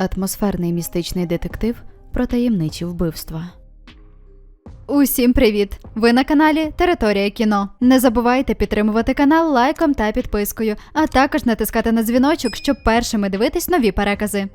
атмосферний містичний детектив про таємничі вбивства. Усім привіт! Ви на каналі Територія кіно. Не забувайте підтримувати канал лайком та підпискою, а також натискати на дзвіночок, щоб першими дивитись нові перекази.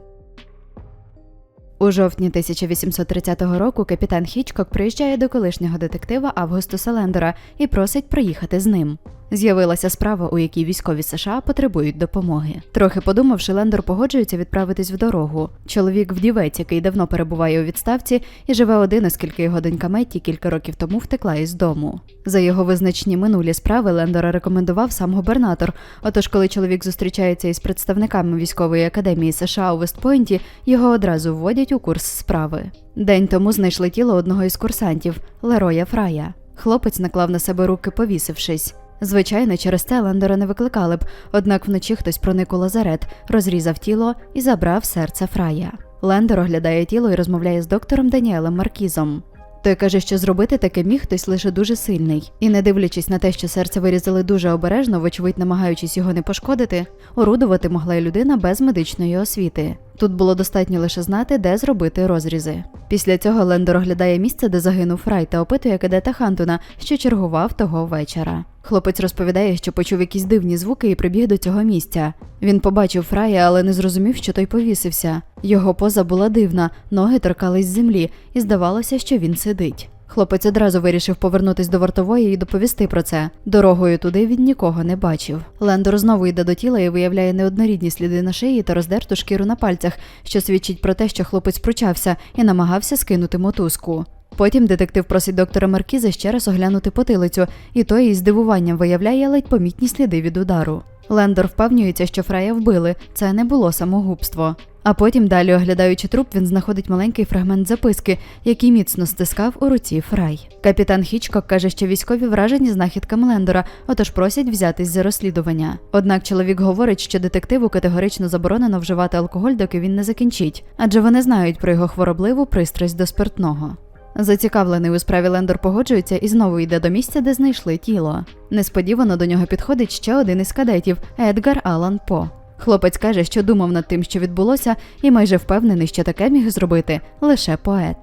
У жовтні 1830 року капітан Хічкок приїжджає до колишнього детектива Августуса Лендора і просить проїхати з ним. З'явилася справа, у якій військові США потребують допомоги. Трохи подумавши, Лендор погоджується відправитись в дорогу. Чоловік вдівець, який давно перебуває у відставці і живе один, оскільки його донька Метті кілька років тому втекла із дому. За його визначні минулі справи Лендора рекомендував сам губернатор. Отож, коли чоловік зустрічається із представниками військової академії США у Вестпойнті, його одразу вводять у курс справи. День тому знайшли тіло одного із курсантів Лероя Фрая. Хлопець наклав на себе руки, повісившись. Звичайно, через це Лендора не викликали б, однак вночі хтось проник у лазарет, розрізав тіло і забрав серце Фрая. Лендор оглядає тіло і розмовляє з доктором Даніелем Маркізом. Той каже, що зробити таке міг хтось лише дуже сильний, і не дивлячись на те, що серце вирізали дуже обережно, вочевидь намагаючись його не пошкодити, орудувати могла й людина без медичної освіти. Тут було достатньо лише знати, де зробити розрізи. Після цього Лендор оглядає місце, де загинув Фрай, та опитує кадета Хантона, що чергував того вечора. Хлопець розповідає, що почув якісь дивні звуки і прибіг до цього місця. Він побачив Фрая, але не зрозумів, що той повісився. Його поза була дивна, ноги торкались землі, і здавалося, що він сидить. Хлопець одразу вирішив повернутись до вартової і доповісти про це. Дорогою туди він нікого не бачив. Лендор знову йде до тіла і виявляє неоднорідні сліди на шиї та роздерту шкіру на пальцях, що свідчить про те, що хлопець пручався і намагався скинути мотузку. Потім детектив просить доктора Маркіза ще раз оглянути потилицю, і той із здивуванням виявляє ледь помітні сліди від удару. Лендор впевнюється, що Фрая вбили, це не було самогубство. А потім, далі оглядаючи труп, він знаходить маленький фрагмент записки, який міцно стискав у руці Фрай. Капітан Хічкок каже, що військові вражені знахідками Лендора, отож просять взятись за розслідування. Однак чоловік говорить, що детективу категорично заборонено вживати алкоголь, доки він не закінчить, адже вони знають про його хворобливу пристрасть до спиртного. Зацікавлений у справі Лендор погоджується і знову йде до місця, де знайшли тіло. Несподівано до нього підходить ще один із кадетів Едгар Алан По. Хлопець каже, що думав над тим, що відбулося, і майже впевнений, що таке міг зробити лише поет.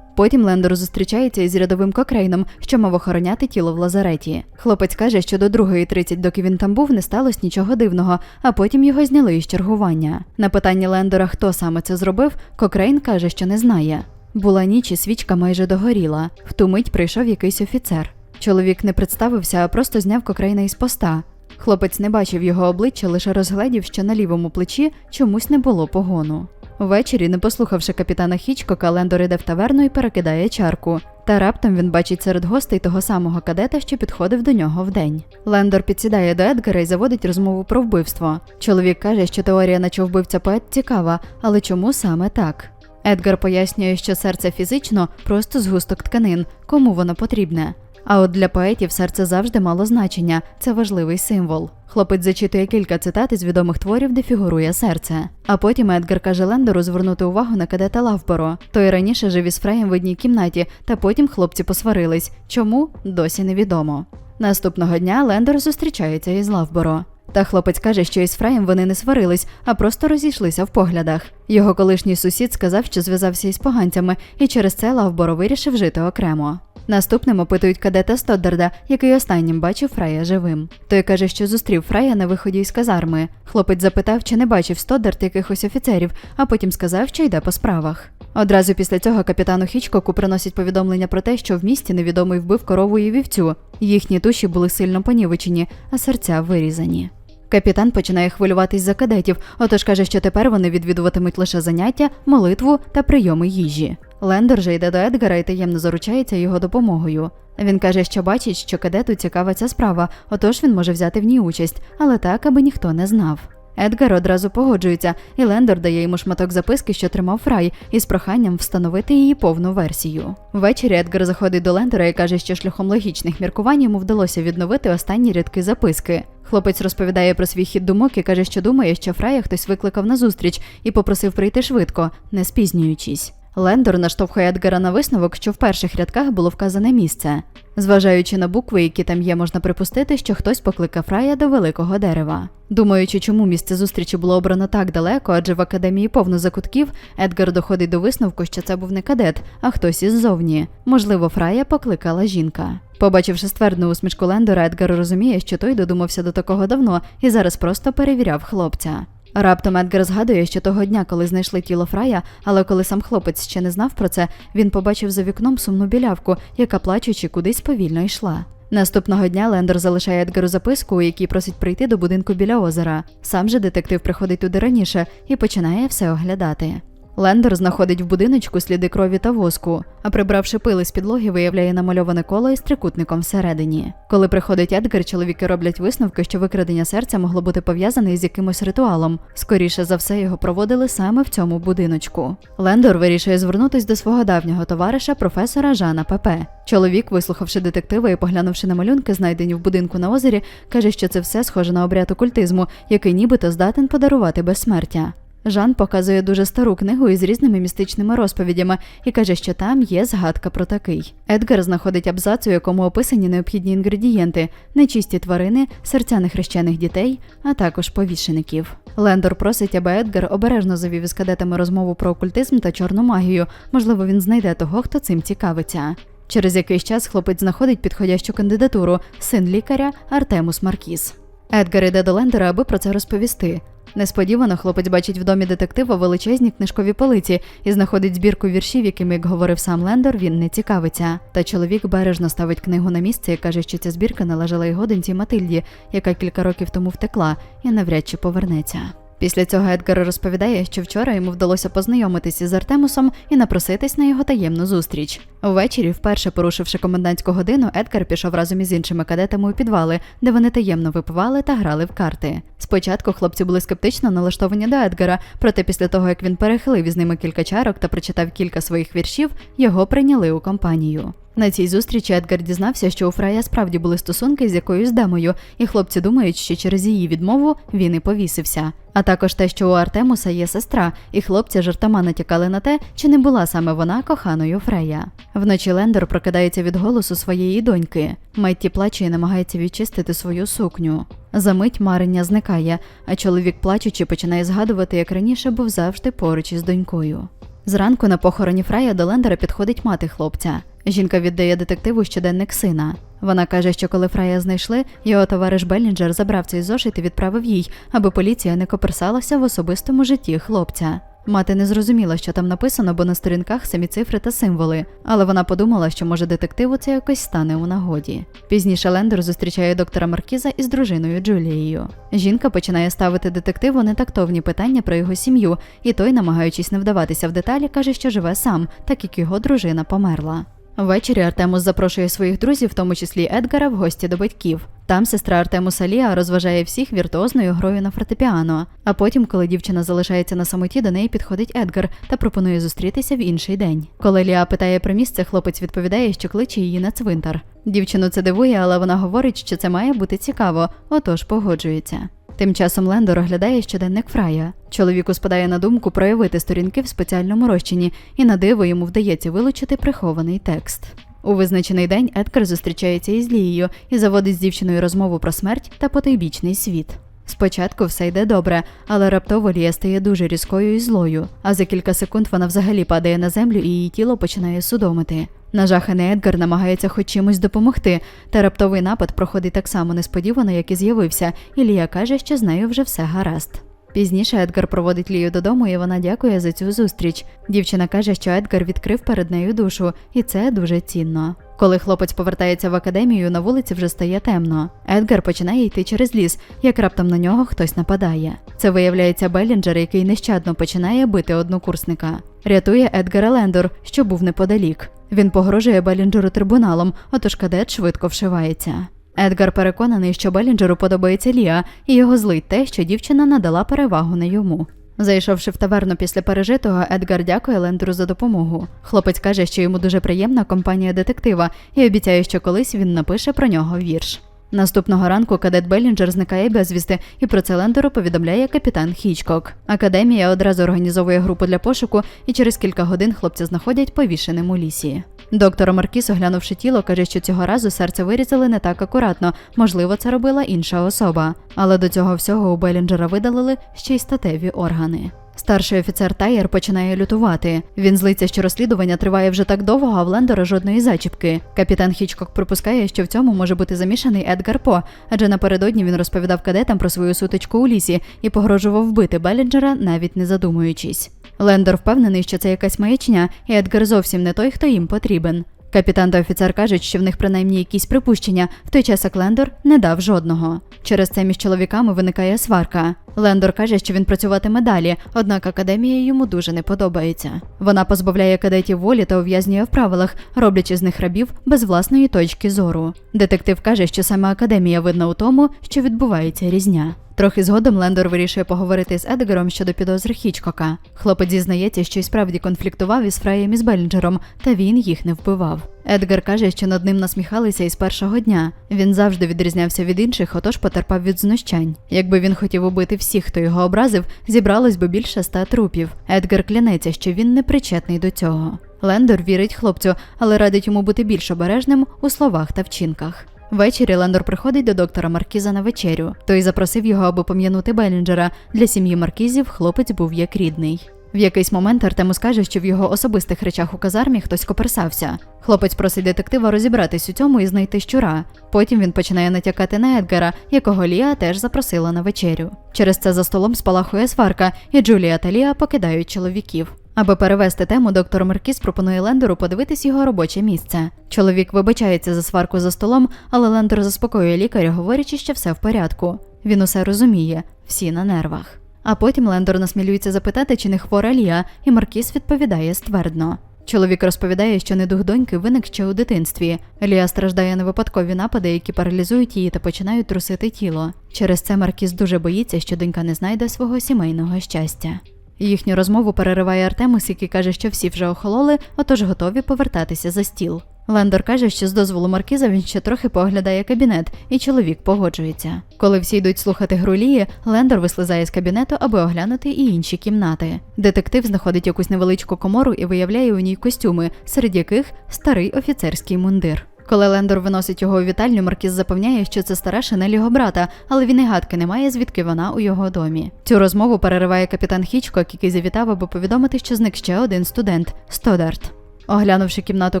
Потім Лендор зустрічається із рядовим Кокрейном, що мав охороняти тіло в лазареті. Хлопець каже, що до 2.30, доки він там був, не сталося нічого дивного, а потім його зняли із чергування. На питання Лендора, хто саме це зробив, Кокрейн каже, що не знає. Була ніч і свічка майже догоріла. В ту мить прийшов якийсь офіцер. Чоловік не представився, а просто зняв Кокрейна із поста. Хлопець не бачив його обличчя, лише розгледів, що на лівому плечі чомусь не було погону. Ввечері, не послухавши капітана Хічкока, Лендор іде в таверну і перекидає чарку. Та раптом він бачить серед гостей того самого кадета, що підходив до нього вдень. Лендор підсідає до Едгара і заводить розмову про вбивство. Чоловік каже, що теорія, наче вбивця поет, цікава, але чому саме так? Едгар пояснює, що серце фізично просто згусток тканин, кому воно потрібне. А от для поетів серце завжди мало значення, це важливий символ. Хлопець зачитує кілька цитат із відомих творів, де фігурує серце. А потім Едгар каже Лендору звернути увагу на кадета Лавборо. Той раніше жив із Фреєм в одній кімнаті, та потім хлопці посварились. Чому досі невідомо. Наступного дня Лендор зустрічається із Лавборо. Та хлопець каже, що із Фреєм вони не сварились, а просто розійшлися в поглядах. Його колишній сусід сказав, що зв'язався із поганцями, і через це Лавборо вирішив жити окремо. Наступним опитують кадета Стоддарда, який останнім бачив Фрая живим. Той каже, що зустрів Фрая на виході із казарми. Хлопець запитав, чи не бачив Стоддард якихось офіцерів, а потім сказав, що йде по справах. Одразу після цього капітану Хічкоку приносять повідомлення про те, що в місті невідомий вбив корову і вівцю. Їхні душі були сильно понівечені, а серця вирізані. Капітан починає хвилюватись за кадетів, отож каже, що тепер вони відвідуватимуть лише заняття, молитву та прийоми їжі. Лендер же йде до Едгара і таємно заручається його допомогою. Він каже, що бачить, що кадету цікава ця справа, отож він може взяти в ній участь, але так, аби ніхто не знав. Едгар одразу погоджується, і Лендор дає йому шматок записки, що тримав Фрай, із проханням встановити її повну версію. Ввечері Едгар заходить до Лендора і каже, що шляхом логічних міркувань йому вдалося відновити останні рядки записки. Хлопець розповідає про свій хід думок і каже, що думає, що Фрая хтось викликав на зустріч і попросив прийти швидко, не спізнюючись. Лендор наштовхує Едгара на висновок, що в перших рядках було вказане місце. Зважаючи на букви, які там є, можна припустити, що хтось покликав Фрая до великого дерева. Думаючи, чому місце зустрічі було обрано так далеко, адже в академії повно закутків, Едгар доходить до висновку, що це був не кадет, а хтось іззовні. Можливо, Фрая покликала жінка. Побачивши ствердну усмішку Лендора, Едгар розуміє, що той додумався до такого давно і зараз просто перевіряв хлопця. Раптом Едгар згадує, що того дня, коли знайшли тіло Фрая, але коли сам хлопець ще не знав про це, він побачив за вікном сумну білявку, яка плачучи кудись повільно йшла. Наступного дня Лендер залишає Едгару записку, у якій просить прийти до будинку біля озера. Сам же детектив приходить туди раніше і починає все оглядати. Лендор знаходить в будиночку сліди крові та воску, а прибравши пили з підлоги, виявляє намальоване коло із трикутником всередині. Коли приходить Едгар, чоловіки роблять висновки, що викрадення серця могло бути пов'язане із якимось ритуалом. Скоріше за все, його проводили саме в цьому будиночку. Лендор вирішує звернутись до свого давнього товариша, професора Жана Пепе. Чоловік, вислухавши детектива і поглянувши на малюнки, знайдені в будинку на озері, каже, що це все схоже на обряд окультизму, який нібито здатен подарувати безсмертя. Жан показує дуже стару книгу із різними містичними розповідями і каже, що там є згадка про такий. Едгар знаходить абзац, у якому описані необхідні інгредієнти, нечисті тварини, серця нехрещених дітей, а також повішеників. Лендор просить, аби Едгар обережно завів із кадетами розмову про окультизм та чорну магію. Можливо, він знайде того, хто цим цікавиться. Через якийсь час хлопець знаходить підходящу кандидатуру син лікаря Артемус Маркіс. Едгар іде до Лендера, аби про це розповісти. Несподівано хлопець бачить в домі детектива величезні книжкові полиці і знаходить збірку віршів, якими, як говорив сам Лендор, він не цікавиться. Та чоловік бережно ставить книгу на місце і каже, що ця збірка належала його доньці Матильді, яка кілька років тому втекла і навряд чи повернеться. Після цього Едгар розповідає, що вчора йому вдалося познайомитися з Артемусом і напроситись на його таємну зустріч. Увечері, вперше порушивши комендантську годину, Едгар пішов разом із іншими кадетами у підвали, де вони таємно випивали та грали в карти. Спочатку хлопці були скептично налаштовані до Едгара, проте після того, як він перехилив із ними кілька чарок та прочитав кілька своїх віршів, його прийняли у компанію. На цій зустрічі Едгар дізнався, що у Фрая справді були стосунки з якоюсь дамою, і хлопці думають, що через її відмову він і повісився. А також те, що у Артемуса є сестра, і хлопці жартома натякали на те, чи не була саме вона коханою Фрея. Вночі Лендер прокидається від голосу своєї доньки. Метті плаче і намагається відчистити свою сукню. Замить марення зникає, а чоловік, плачучи, починає згадувати, як раніше був завжди поруч із донькою. Зранку на похороні Фрея до Лендера підходить мати хлопця. Жінка віддає детективу щоденник сина. Вона каже, що коли Фрая знайшли, його товариш Беллінджер забрав цей зошит і відправив їй, аби поліція не коперсалася в особистому житті хлопця. Мати не зрозуміла, що там написано, бо на сторінках самі цифри та символи, але вона подумала, що може детективу це якось стане у нагоді. Пізніше Лендер зустрічає доктора Маркіза із дружиною Джулією. Жінка починає ставити детективу нетактовні питання про його сім'ю, і той, намагаючись не вдаватися в деталі, каже, що живе сам, так як його дружина померла. Ввечері Артемус запрошує своїх друзів, в тому числі Едгара, в гості до батьків. Там сестра Артемуса Ліа розважає всіх віртуозною грою на фортепіано. А потім, коли дівчина залишається на самоті, до неї підходить Едгар та пропонує зустрітися в інший день. Коли Ліа питає про місце, хлопець відповідає, що кличе її на цвинтар. Дівчину це дивує, але вона говорить, що це має бути цікаво, отож погоджується. Тим часом Лендо розглядає щоденник Фрая. Чоловіку спадає на думку проявити сторінки в спеціальному розчині, і на диво йому вдається вилучити прихований текст. У визначений день Едгар зустрічається із Лією і заводить з дівчиною розмову про смерть та потойбічний світ. Спочатку все йде добре, але раптово Лія стає дуже різкою і злою, а за кілька секунд вона взагалі падає на землю і її тіло починає судомити. Нажаханий Едгар намагається хоч чимось допомогти, та раптовий напад проходить так само несподівано, як і з'явився, і Лія каже, що з нею вже все гаразд. Пізніше Едгар проводить Лію додому, і вона дякує за цю зустріч. Дівчина каже, що Едгар відкрив перед нею душу, і це дуже цінно. Коли хлопець повертається в академію, на вулиці вже стає темно. Едгар починає йти через ліс, як раптом на нього хтось нападає. Це виявляється Беллінджер, який нещадно починає бити однокурсника. Рятує Едгара Лендор, що був неподалік. Він погрожує Беллінджеру трибуналом, отож кадет швидко вшивається. Едгар переконаний, що Белінджеру подобається Ліа, і його злить те, що дівчина надала перевагу на йому. Зайшовши в таверну після пережитого, Едгар дякує Лендеру за допомогу. Хлопець каже, що йому дуже приємна компанія детектива і обіцяє, що колись він напише про нього вірш. Наступного ранку кадет Белінджер зникає безвісти, і про це Лендеру повідомляє капітан Хічкок. Академія одразу організовує групу для пошуку, і через кілька годин хлопця знаходять повішеним у лісі. Доктор Маркіс, оглянувши тіло, каже, що цього разу серце вирізали не так акуратно. Можливо, це робила інша особа. Але до цього всього у Белінджера видалили ще й статеві органи. Старший офіцер Тайер починає лютувати. Він злиться, що розслідування триває вже так довго, а в Лендера жодної зачіпки. Капітан Хічкок припускає, що в цьому може бути замішаний Едгар По, адже напередодні він розповідав кадетам про свою сутичку у лісі і погрожував вбити Белінджера, навіть не задумуючись. Лендер впевнений, що це якась маячня, і Едгар зовсім не той, хто їм потрібен. Капітан та офіцер кажуть, що в них принаймні якісь припущення, в той час як Лендор не дав жодного. Через це між чоловіками виникає сварка. Лендор каже, що він працюватиме далі, однак академія йому дуже не подобається. Вона позбавляє кадетів волі та ув'язнює в правилах, роблячи з них рабів без власної точки зору. Детектив каже, що саме академія видна у тому, що відбувається різня. Трохи згодом Лендор вирішує поговорити з Едгаром щодо підозр Хічкока. Хлопець зізнається, що й справді конфліктував із Фраєм і з Белінджером, та він їх не вбивав. Едгар каже, що над ним насміхалися із першого дня. Він завжди відрізнявся від інших, отож потерпав від знущань. Якби він хотів убити всіх, хто його образив, зібралось би більше ста трупів. Едгар клянеться, що він не причетний до цього. Лендор вірить хлопцю, але радить йому бути більш обережним у словах та вчинках. Ввечері Лендор приходить до доктора Маркіза на вечерю. Той запросив його, аби пом'янути Белінджера. Для сім'ї Маркізів хлопець був як рідний. В якийсь момент Артему скаже, що в його особистих речах у казармі хтось коперсався. Хлопець просить детектива розібратись у цьому і знайти щура. Потім він починає натякати на Едгара, якого Ліа теж запросила на вечерю. Через це за столом спалахує сварка, і Джулія та Ліа покидають чоловіків. Аби перевести тему, доктор Маркіз пропонує Лендеру подивитись його робоче місце. Чоловік вибачається за сварку за столом, але Лендер заспокоює лікаря, говорячи, що все в порядку. Він усе розуміє, всі на нервах. А потім Лендор насмілюється запитати, чи не хвора Лія, і Маркіс відповідає ствердно. Чоловік розповідає, що недух доньки виник ще у дитинстві. Лія страждає на випадкові напади, які паралізують її та починають трусити тіло. Через це Маркіз дуже боїться, що донька не знайде свого сімейного щастя. Їхню розмову перериває Артемус, який каже, що всі вже охололи, отож готові повертатися за стіл. Лендор каже, що з дозволу маркіза він ще трохи поглядає кабінет, і чоловік погоджується. Коли всі йдуть слухати гру Лії, Лендор вислизає з кабінету, аби оглянути і інші кімнати. Детектив знаходить якусь невеличку комору і виявляє у ній костюми, серед яких старий офіцерський мундир. Коли Лендор виносить його у вітальню, Маркіз запевняє, що це стара шинель його брата, але він і гадки не має, звідки вона у його домі. Цю розмову перериває капітан Хічкок, який завітав, аби повідомити, що зник ще один студент Стодарт. Оглянувши кімнату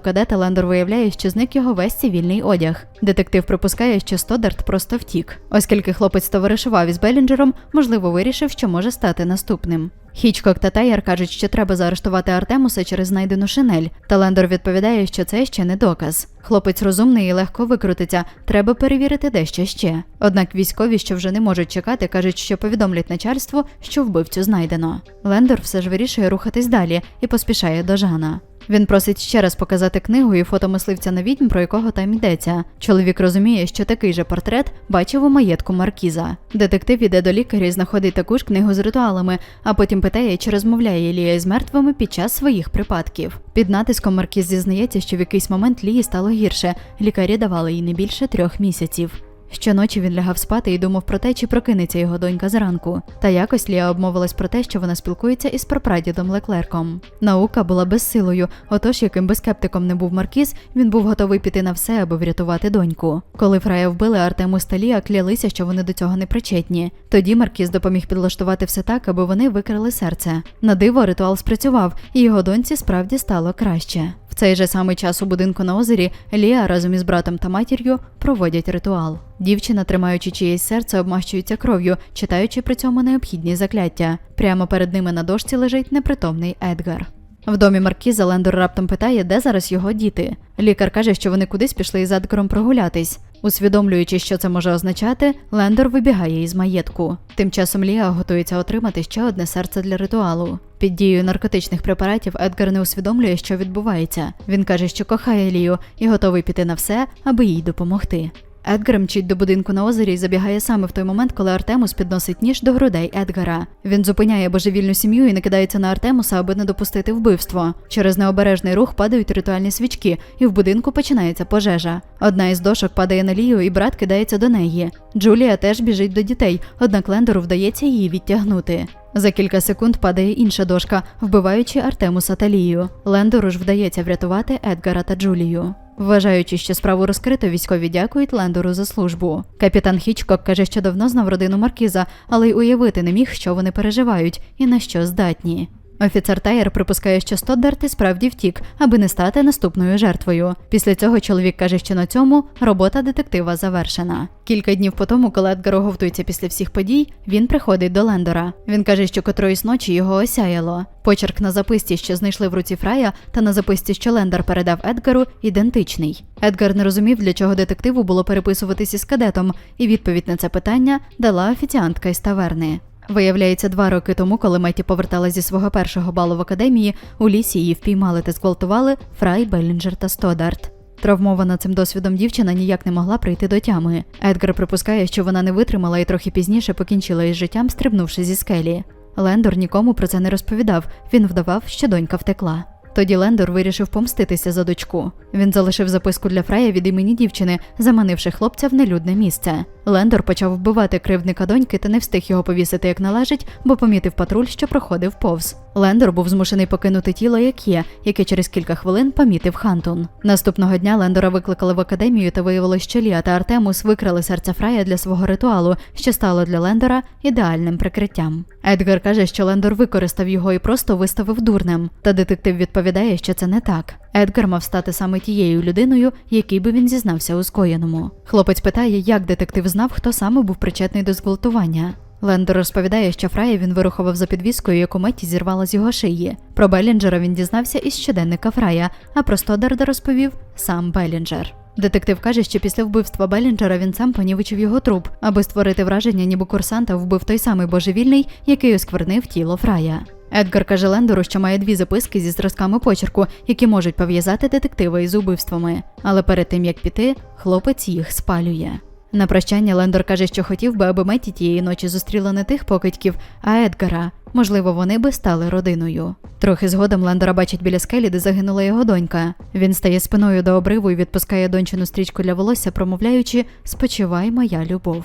кадета, Лендор виявляє, що зник його весь цивільний одяг. Детектив припускає, що Стодарт просто втік. Оскільки хлопець товаришував із Белінджером, можливо, вирішив, що може стати наступним. Хічкок та Тайер кажуть, що треба заарештувати Артемуса через знайдену шинель. Та Лендор відповідає, що це ще не доказ. Хлопець розумний і легко викрутиться. Треба перевірити дещо ще. Однак військові, що вже не можуть чекати, кажуть, що повідомлять начальству, що вбивцю знайдено. Лендор все ж вирішує рухатись далі і поспішає до Жана. Він просить ще раз показати книгу і фото мисливця на відьм, про якого там йдеться. Чоловік розуміє, що такий же портрет бачив у маєтку Маркіза. Детектив іде до лікаря і знаходить таку ж книгу з ритуалами, а потім питає, чи розмовляє Лія із мертвими під час своїх припадків. Під натиском Маркіз зізнається, що в якийсь момент Лії стало гірше. Лікарі давали їй не більше трьох місяців. Щоночі він лягав спати і думав про те, чи прокинеться його донька зранку. Та якось Лія обмовилась про те, що вона спілкується із прапрадідом Леклерком. Наука була безсилою, отож, яким би скептиком не був Маркіз, він був готовий піти на все, аби врятувати доньку. Коли Фрая вбили, Артемус та Лія клялися, що вони до цього не причетні. Тоді Маркіз допоміг підлаштувати все так, аби вони викрали серце. На диво ритуал спрацював, і його доньці справді стало краще. Цей же самий час у будинку на озері Лія разом із братом та матір'ю проводять ритуал. Дівчина, тримаючи чиєсь серце, обмащується кров'ю, читаючи при цьому необхідні закляття. Прямо перед ними на дошці лежить непритомний Едгар. В домі Маркіза Лендор раптом питає, де зараз його діти. Лікар каже, що вони кудись пішли із Едгаром прогулятись. Усвідомлюючи, що це може означати, Лендор вибігає із маєтку. Тим часом Ліа готується отримати ще одне серце для ритуалу. Під дією наркотичних препаратів Едгар не усвідомлює, що відбувається. Він каже, що кохає Лію і готовий піти на все, аби їй допомогти. Едгар мчить до будинку на озері і забігає саме в той момент, коли Артемус підносить ніж до грудей Едгара. Він зупиняє божевільну сім'ю і накидається на Артемуса, аби не допустити вбивство. Через необережний рух падають ритуальні свічки, і в будинку починається пожежа. Одна із дошок падає на Лію, і брат кидається до неї. Джулія теж біжить до дітей, однак Лендору вдається її відтягнути. За кілька секунд падає інша дошка, вбиваючи Артемуса та Лію. Лендору ж вдається врятувати Едгара та Джулію. Вважаючи, що справу розкрито, військові дякують Лендору за службу. Капітан Хічкок каже, що давно знав родину Маркіза, але й уявити не міг, що вони переживають і на що здатні. Офіцер Тайер припускає, що Стоддарт і справді втік, аби не стати наступною жертвою. Після цього чоловік каже, що на цьому робота детектива завершена. Кілька днів по тому, коли Едгар оговтується після всіх подій, він приходить до Лендора. Він каже, що котроїсь ночі його осяяло. Почерк на записці, що знайшли в руці Фрая, та на записці, що Лендер передав Едгару, ідентичний. Едгар не розумів, для чого детективу було переписуватись із кадетом, і відповідь на це питання дала офіціантка із таверни. Виявляється, два роки тому, коли Меті повертала зі свого першого балу в академії, у лісі її впіймали та зґвалтували Фрай, Беллінджер та Стодарт. Травмована цим досвідом дівчина ніяк не могла прийти до тями. Едгар припускає, що вона не витримала і трохи пізніше покінчила із життям, стрибнувши зі скелі. Лендор нікому про це не розповідав, він вдавав, що донька втекла. Тоді Лендор вирішив помститися за дочку. Він залишив записку для Фрея від імені дівчини, заманивши хлопця в нелюдне місце. Лендор почав вбивати кривдника доньки та не встиг його повісити як належить, бо помітив патруль, що проходив повз. Лендор був змушений покинути тіло, як є, яке через кілька хвилин помітив Хантун. Наступного дня Лендора викликали в академію та виявилось, що Лія та Артемус викрали серця Фрая для свого ритуалу, що стало для Лендора ідеальним прикриттям. Едгар каже, що Лендор використав його і просто виставив дурним. Та детектив відповідає, що це не так. Едгар мав стати саме тією людиною, який би він зізнався у скоєному. Хлопець питає, як детектив знав, хто саме був причетний до зґвалтування. Лендер розповідає, що Фрая він вирухував за підвіскою, яку Метті зірвала з його шиї. Про Беллінджера він дізнався із щоденника Фрая, а про Стодарда розповів сам Беллінджер. Детектив каже, що після вбивства Беллінджера він сам понівечив його труп, аби створити враження, ніби курсанта вбив той самий божевільний, який осквернив тіло Фрая. Едгар каже Лендору, що має дві записки зі зразками почерку, які можуть пов'язати детектива із убивствами. Але перед тим як піти, хлопець їх спалює. На прощання Лендор каже, що хотів би, аби Меті тієї ночі зустріла не тих покидьків, а Едгара. Можливо, вони би стали родиною. Трохи згодом Лендора бачить біля скелі, де загинула його донька. Він стає спиною до обриву і відпускає дончину стрічку для волосся, промовляючи Спочивай, моя любов.